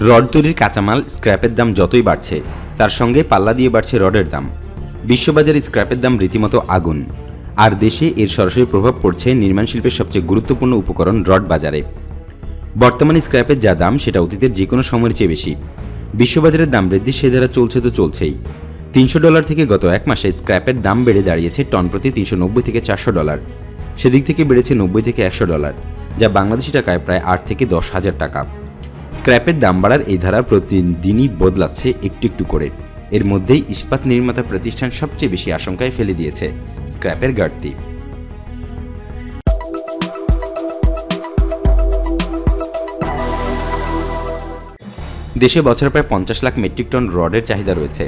Rod তৈরির কাঁচামাল স্ক্র্যাপের দাম যতই বাড়ছে, তার সঙ্গে পাল্লা দিয়ে বাড়ছে রডের দাম। বিশ্ববাজারে স্ক্র্যাপের দাম রীতিমতো আগুন। আর দেশে এর সরাসরি প্রভাব পড়ছে নির্মাণ শিল্পের সবচেয়ে গুরুত্বপূর্ণ উপকরণ রড বাজারে। বর্তমানে স্ক্র্যাপের যা দাম, সেটা অতীতের যে কোনো সময়ের চেয়ে বেশি। বিশ্ববাজারের দাম বৃদ্ধি সে ধারা চলছে তো চলছেই। তিনশো ডলার থেকে গত এক মাসে স্ক্র্যাপের দাম বেড়ে দাঁড়িয়েছে টন প্রতি তিনশো নব্বই থেকে চারশো ডলার। সেদিক থেকে বেড়েছে নব্বই থেকে একশো ডলার, যা বাংলাদেশি টাকায় প্রায় আট থেকে দশ হাজার টাকা। স্ক্র্যাপের দাম বাড়ার এই ধারা প্রতিদিনই বদলাচ্ছে একটু একটু করে। এর মধ্যেই ইস্পাত নির্মাতা প্রতিষ্ঠান সবচেয়ে বেশি আশঙ্কায় ফেলে দিয়েছে স্ক্র্যাপের ঘাটতি। দেশে বছরে প্রায় পঞ্চাশ লাখ মেট্রিক টন রডের চাহিদা রয়েছে।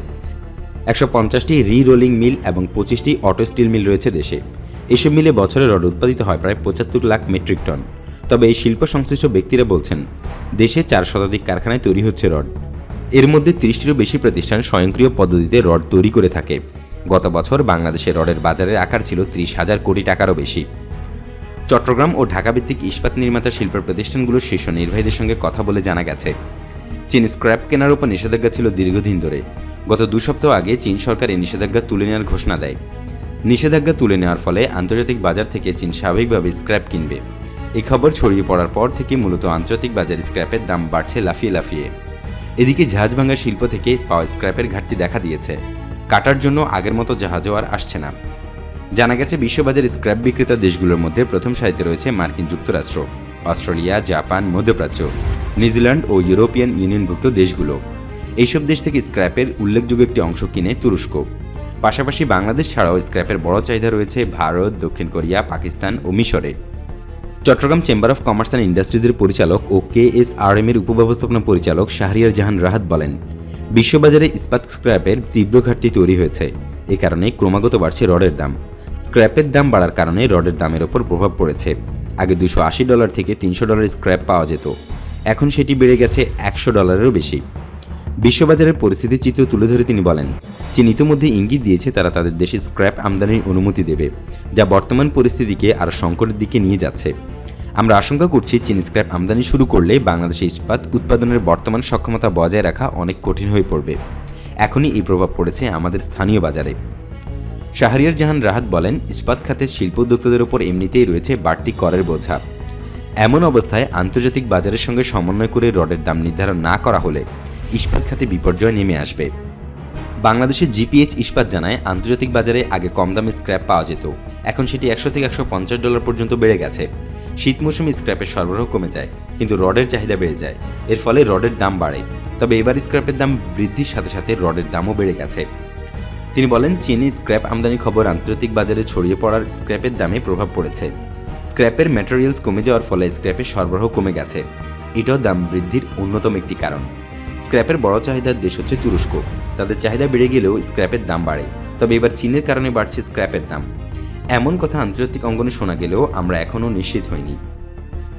একশো পঞ্চাশটি রি রোলিং মিল এবং পঁচিশটি অটো স্টিল মিল রয়েছে দেশে। এসব মিলে বছরে রড উৎপাদিত হয় প্রায় পঁচাত্তর লাখ মেট্রিক টন। তবে এই শিল্প সংশ্লিষ্ট ব্যক্তিরা বলছেন, দেশে চার শতাধিক কারখানায় তৈরি হচ্ছে রড। এর মধ্যে ত্রিশটিরও বেশি প্রতিষ্ঠান স্বয়ংক্রিয় পদ্ধতিতে রড তৈরি করে থাকে। গত বছর বাংলাদেশে রডের বাজারের আকার ছিল ত্রিশ হাজার কোটি টাকারও বেশি। চট্টগ্রাম ও ঢাকাভিত্তিক ইস্পাত নির্মাতা শিল্প প্রতিষ্ঠানগুলোর শীর্ষ নির্বাহীদের সঙ্গে কথা বলে জানা গেছে, চীন স্ক্র্যাপ কেনার উপর নিষেধাজ্ঞা ছিল দীর্ঘদিন ধরে। গত দু সপ্তাহ আগে চীন সরকার এই নিষেধাজ্ঞা তুলে নেওয়ার ঘোষণা দেয়। নিষেধাজ্ঞা তুলে নেওয়ার ফলে আন্তর্জাতিক বাজার থেকে চীন স্বাভাবিকভাবে স্ক্র্যাপ কিনবে। এই খবর ছড়িয়ে পড়ার পর থেকে মূলত আন্তর্জাতিক বাজারে স্ক্র্যাপের দাম বাড়ছে লাফিয়ে লাফিয়ে। এদিকে জাহাজ ভাঙা শিল্প থেকে পাওয়া স্ক্র্যাপের ঘাটতি দেখা দিয়েছে। কাটার জন্য আগের মতো জাহাজও আর আসছে না। জানা গেছে, বিশ্ববাজার স্ক্র্যাপ বিক্রেতা দেশগুলোর মধ্যে প্রথম সারিতে রয়েছে মার্কিন যুক্তরাষ্ট্র, অস্ট্রেলিয়া, জাপান, মধ্যপ্রাচ্য, নিউজিল্যান্ড ও ইউরোপিয়ান ইউনিয়নভুক্ত দেশগুলো। এইসব দেশ থেকে স্ক্র্যাপের উল্লেখযোগ্য একটি অংশ কিনে তুরস্ক। পাশাপাশি বাংলাদেশ ছাড়াও স্ক্র্যাপের বড় চাহিদা রয়েছে ভারত, দক্ষিণ কোরিয়া, পাকিস্তান ও মিশরে। Chattogram chamber of commerce and ইন্ডাস্ট্রিজের পরিচালক ও কে এস আর এম এর উপব্যবস্থাপনা পরিচালক শাহরিয়ার জাহান রাহাত বলেন, বিশ্ববাজারে ইস্পাত স্ক্র্যাপের তীব্র ঘাটতি তৈরি হয়েছে। এ কারণে ক্রমাগত বাড়ছে রডের দাম। স্ক্র্যাপের দাম বাড়ার কারণে রডের দামের ওপর প্রভাব পড়েছে। আগে দুশো আশি ডলার থেকে তিনশো ডলার স্ক্র্যাপ পাওয়া যেত। এখন সেটি বেড়ে গেছে একশো ডলারেরও বেশি। বিশ্ববাজারের পরিস্থিতির চিত্র তুলে ধরে তিনি বলেন, চীন ইতিমধ্যে ইঙ্গিত দিয়েছে তারা তাদের দেশে স্ক্র্যাপ আমদানির অনুমতি দেবে, যা বর্তমান পরিস্থিতিকে আরও সংকটের দিকে নিয়ে যাচ্ছে। আমরা আশঙ্কা করছি চীন স্ক্র্যাপ আমদানি শুরু করলে বাংলাদেশে ইস্পাত উৎপাদনের বর্তমান সক্ষমতা বজায় রাখা অনেক কঠিন হয়ে পড়বে। এখনই এই প্রভাব পড়েছে আমাদের স্থানীয় বাজারে। শাহরিয়ার জাহান রাহাত বলেন, ইস্পাত খাতের শিল্প উদ্যোক্তাদের উপর এমনিতেই রয়েছে বাড়তি করের বোঝা। এমন অবস্থায় আন্তর্জাতিক বাজারের সঙ্গে সমন্বয় করে রডের দাম নির্ধারণ না করা হলে ইস্পাত খাতে বিপর্যয় নেমে আসবে। বাংলাদেশের জিপিএইচ ইস্পাত জানায়, আন্তর্জাতিক বাজারে আগে কম দামে স্ক্র্যাপ পাওয়া যেত। এখন সেটি একশো থেকে একশো পঞ্চাশ ডলার পর্যন্ত বেড়ে গেছে। শীত মৌসুমে স্ক্র্যাপের সরবরাহ কমে যায়, কিন্তু রডের চাহিদা বেড়ে যায়। এর ফলে রডের দাম বাড়ে। তবে এবার স্ক্র্যাপের দাম বৃদ্ধির সাথে সাথে রডের দামও বেড়ে গেছে। তিনি বলেন, চীনে স্ক্র্যাপ আমদানি খবর আন্তর্জাতিক বাজারে ছড়িয়ে পড়ার স্ক্র্যাপের দামে প্রভাব পড়েছে। স্ক্র্যাপের ম্যাটেরিয়ালস কমে যাওয়ার ফলে স্ক্র্যাপের সরবরাহ কমে গেছে। এটাও দাম বৃদ্ধির অন্যতম একটি কারণ। স্ক্র্যাপের বড় চাহিদার দেশ হচ্ছে তুরস্ক। তাদের চাহিদা বেড়ে গেলেও স্ক্র্যাপের দাম বাড়ে। তবে এবার চীনের কারণে বাড়ছে স্ক্র্যাপের দাম। এমন কথা আন্তর্জাতিক অঙ্গনে শোনা গেলেও আমরা এখনও নিশ্চিত হইনি।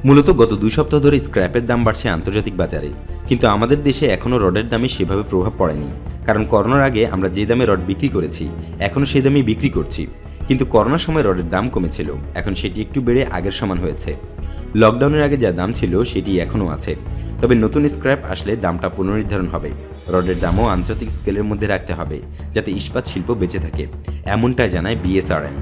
মূলত গত দুই সপ্তাহ ধরে স্ক্র্যাপের দাম বাড়ছে আন্তর্জাতিক বাজারে, কিন্তু আমাদের দেশে এখনও রডের দামে সেভাবে প্রভাব পড়েনি। কারণ করোনার আগে আমরা যে দামে রড বিক্রি করেছি, এখনও সেই দামেই বিক্রি করছি। কিন্তু করোনার সময় রডের দাম কমেছিল, এখন সেটি একটু বেড়ে আগের সমান হয়েছে। লকডাউনের আগে যা দাম ছিল, সেটি এখনও আছে। তবে নতুন স্ক্র্যাপ আসলে দামটা পুনর্নির্ধারণ হবে। রডের দামও আন্তর্জাতিক স্কেলের মধ্যে রাখতে হবে, যাতে ইস্পাত শিল্প বেঁচে থাকে, এমনটাই জানায় বিএসআরএম।